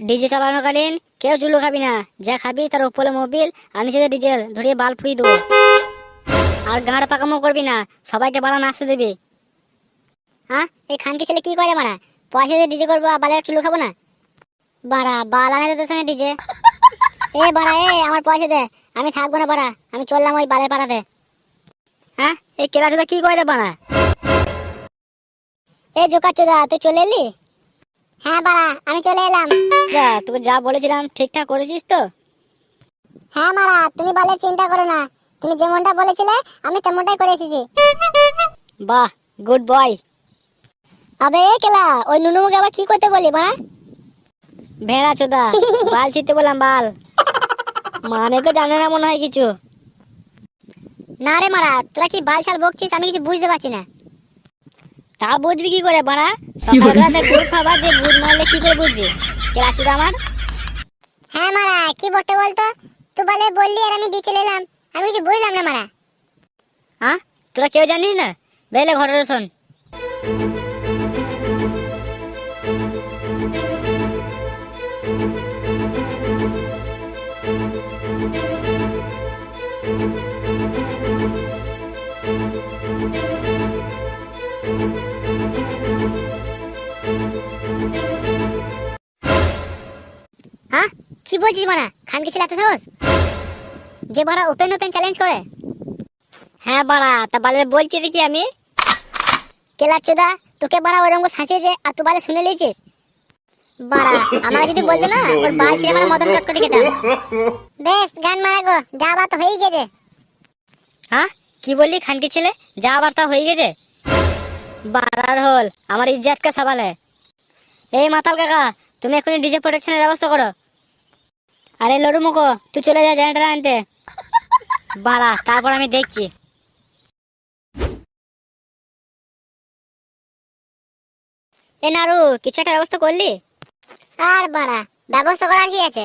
DJ চালানোকালীন কেউ চুলো খাবি না। যা খাবি তার উপরে মোবিল আর নিচে ডিজেল, ধরিয়ে বাল ফুরিয়ে দেবো। আর গাঁড় পাকামো করবি না, সবাইকে বাড়া নাচতে দিবি। হ্যাঁ এই খানকি ছেলে কি করে মারা পয়সা দিয়ে ডিজে করব আর বালের চুলো খাব না? বাড়া, বাল আনে তোদের সঙ্গে ডিজে। এ বাড়া, এ, আমার পয়সা দে। আমি থাকব না বাড়া, আমি চললাম ওই বালের পাড়াতে। হ্যাঁ এই কেলাচোদা কি করে বাড়া? এ জোকার চোদা, তুই চলে এলি? হ্যাঁ বাড়া আমি চলে এলাম। যা তোকে যা বলেছিলাম ঠিকঠাক করেছিস তো? হ্যাঁ মারা তুমি বলে চিন্তা করো না। তুমি যেমনটা বলেছিলে আমি তেমনটাই করে এসেছি। বাহ গুড বয় আবে কেলা ওই নুনুমুকে আবার কি করতে বলি বাড়া ভেড়া চোদা বাল ছিটতে বললাম বাল। মানে তো জানে না মনে হয় কিছু। না রে মারা তোরা কি বাল ছাল বকছিস আমি কিছু বুঝতে পারছি না। তা বুঝবি কি করে বাড়া? সকালবেলাতে গুড় খাবার যে গুড় মারলে কি করে বুঝবি? কেলা চোদা আমার হ্যাঁ মারা কি বলতে বলতো? তুই বলে বললি আর আমি দিয়ে চলে এলাম। আমি কিছু বুঝলাম না মারা। হ্যাঁ তোরা কেউ জানিস না? বেলে ঘটনা শোন। হ্যাঁ? কি বলছিস খানকে ছেলে এত সাহস? যে বাড়া ওপেন ওপেন চ্যালেঞ্জ করে। হ্যাঁ বাড়া তা বালে বলছি দেখি আমি? তোকে বাড়া ওরকম সাঁচিয়েছে আর তুই বালে শুনে লিয়েছিস? বাড়া আমাকে যদি বলতো না ওর বাল ছিঁড়ে মানে মদন চট করে খেতাম বেশ গান মারা গো যা বাত হয়ে গেছে। হ্যাঁ? কি বললি খানকি ছেলে? যা বার্তা হয়ে গেছে। বাড়ার হল আমার ইজ্জাতকে সাবালে। এই মাতাল কাকা তুমি এখনই ডিজে প্রোটেকশনের ব্যবস্থা করো। আরে লড়ু মুখো তুই চলে যা জেনারেটার আনতে। বাড়া তারপর আমি দেখছি। এ নারু কিছু একটা ব্যবস্থা করলি? আর বাড়া ব্যবস্থা করার কি আছে?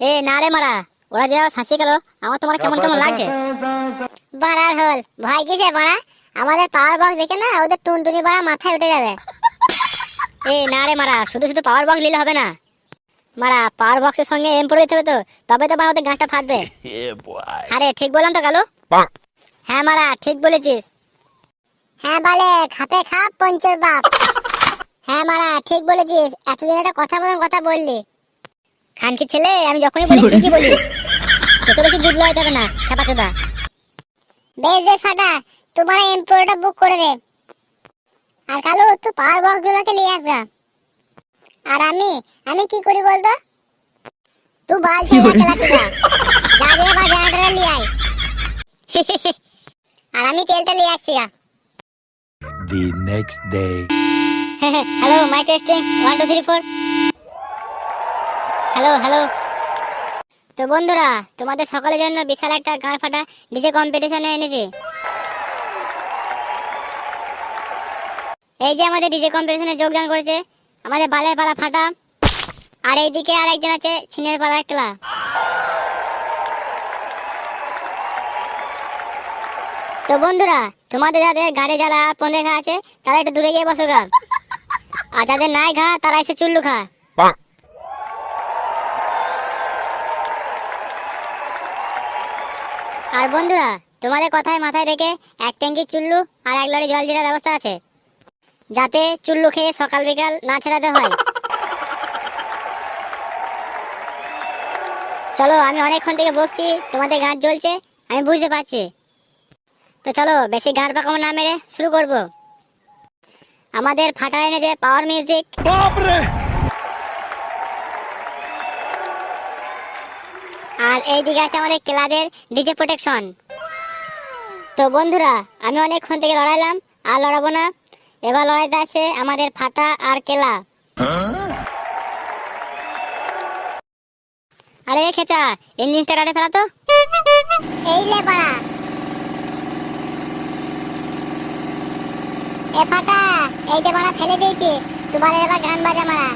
এ না রে মারা ওরা যে শাসিয়ে গেল আমার তোমার কেমন কেমন লাগছে? বাড়ার হল ভয় কিসে বাড়া? আমাদের পাওয়ার বক্স দেখে না ওদের টুনটুনি বাড়া মাথায় উঠে যাবে। এ না রে মারা শুধু শুধু পাওয়ার বক্স নিলে হবে না। মারা পাওয়ার বক্সের সঙ্গে এম পড়ে দিতে হবে তো তবে তো মারা ওদের গাঁটটা ফাটবে. আরে ঠিক বললাম তো কালু? হ্যাঁ মারা ঠিক বলেছিস। হ্যাঁ বলে খাপে খাপ পঞ্চের বাপ। হ্যাঁ মারা ঠিক বলেছিস এতদিন একটা কথা মতন কথা বললি। খানকি ছেলে আমি যখনই বলি ঠিকই বলি? তোকে বেশি বুঝ লয় যাবে না খেপা চোদা বেশ বেশ ফাটা। তোমার এমপোরটা বুক করে দে। আর কালু তুই পাওয়ার বক্স গুলোকে নিয়ে আসগা। আর আমি আমি কি করি বলতো? তুই বাল ছেড়ে খেলা চুদা যা দিয়ে বা জেনারেটর নিয়ে আয়। আর আমি তেলটা নিয়ে আসছি গা। The next day. Hello mike testing one two three four hello hello তো বন্ধুরা তোমাদের সকলের জন্য বিশাল একটা গান ফাটা ডিজে কম্পিটিশনে এনেছি। এই যে আমাদের ডিজে কম্পিটিশনে যোগদান করেছে, আমাদের বালের পাড়া ফাটা। আর এইদিকে আরেকজন আছে, ছিনের পাড়া একলা। তো বন্ধুরা, তোমাদের যাদের গাড়ি যারা পন রেখা আছে, তারা একটু দূরে গিয়ে বসো গা। আর যাদের নাই ঘা, তারা এসে চুল্লু খা আর বন্ধুরা, তোমাদের কথায় মাথায় রেখে এক ট্যাঙ্কি চুল্লু আর এক লরি জল জিরার ব্যবস্থা আছে। যাতে চুল্লু খেয়ে সকাল বিকাল না ছেড়াতে হয়। চলো আমি অনেকক্ষণ থেকে বকছি তোমাদের গান জ্বলছে আমি বুঝতে পারছি। তো চলো বেশি গান পাকামো না মেরে শুরু করব। আমাদের ফাটা এনেছে পাওয়ার মিউজিক আর এই দিকে আছে আমাদের কেলাদের ডিজে প্রোটেকশন। তো বন্ধুরা আমি অনেকক্ষণ থেকে লড়াইলাম আর লড়াবো না। এবার লড়াইতে আছে আমাদের ফাটা আর কেলা। আরে খেচা ইঞ্জিনটা কাটে ফেলা তো। এই লে পাড়া এ ফাটা এইটা মারা ফেলে দিয়েছি তোমার এবার গান বাজা মারা।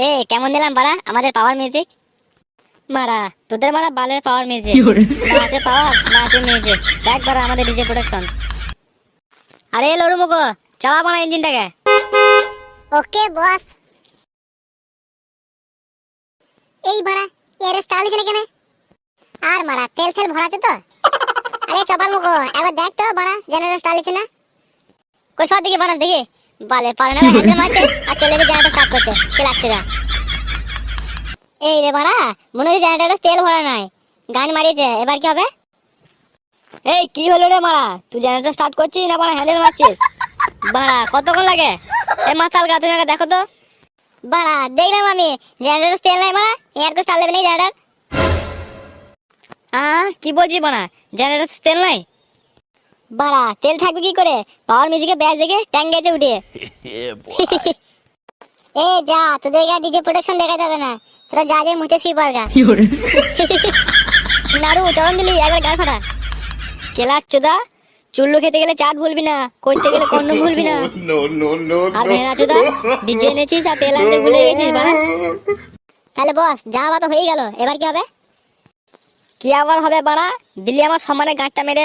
এ কেমন দিলাম বাড়া? আমাদের পাওয়ার মিউজিক মারা তোদের মারা বালের পাওয়ার মিউজিক না আছে পাওয়ার না আছে মিউজিক দেখ বাড়া আমাদের ডিজে প্রোডাকশন আরে লড়ু মুখো চালা বানা ইঞ্জিনটাকে। ওকে বস এই বাড়া এর স্টাইল খেলে কেন? আর মারা তেল তেল ভরাতে তো? আরে চপার মুখো একবার দেখ তো বাড়া জেনারেটর স্টাইল আছে না। কই সব দিকে বানাস দেখি। বালে পারে না হ্যান্ডেল মারতে। আর চলে গেছে জেনারেটর স্টার্ট করতে। কে লাগছে না এই রে বাড়া মনে হচ্ছে জেনারেটরে তেল ভরা নাই। গান মারিয়েছে এবার কি হবে? এই কি হলো রে মারা? তুই জেনারেটর স্টার্ট করছিস না বাড়া হ্যান্ডেল মারছিস? বাড়া কতক্ষণ লাগে? এই মাথাল গা তুমি আগে দেখো তো। বাড়া দেখলাম আমি জেনারেটর তেল নাই মারা। এর তো স্টার্ট লেবে নেই জেনারেটর আহ কি বলছিস বাড়া জেনারেটর তেল নাই? বাড়া তেল থাকবে কি করে? পাওয়ার মিউজিকে ব্যাস দেখে ট্যাঙ্ক গেছে উঠে। এ যা তোদের গা ডিজে প্রোডাকশন দেখা যাবে না। তোরা যা যা মুতে শুই পারগা নাড়ু চরণ দিলি একবার গান ফাটা। কেলার চোদা চুল্লু খেতে গেলে চাট ভুলবি না করতে গেলে কন্ডম ভুলবি না। আর ভেড়া চোদা ডিজে এনেছিস আর তেল আনতে ভুলে গেছিস বাড়া। তাহলে বস যা বা তো হয়ে গেল এবার কি হবে? কি আবার হবে বাড়া? দিলি আমার সম্মানে গাঁটটা মেরে।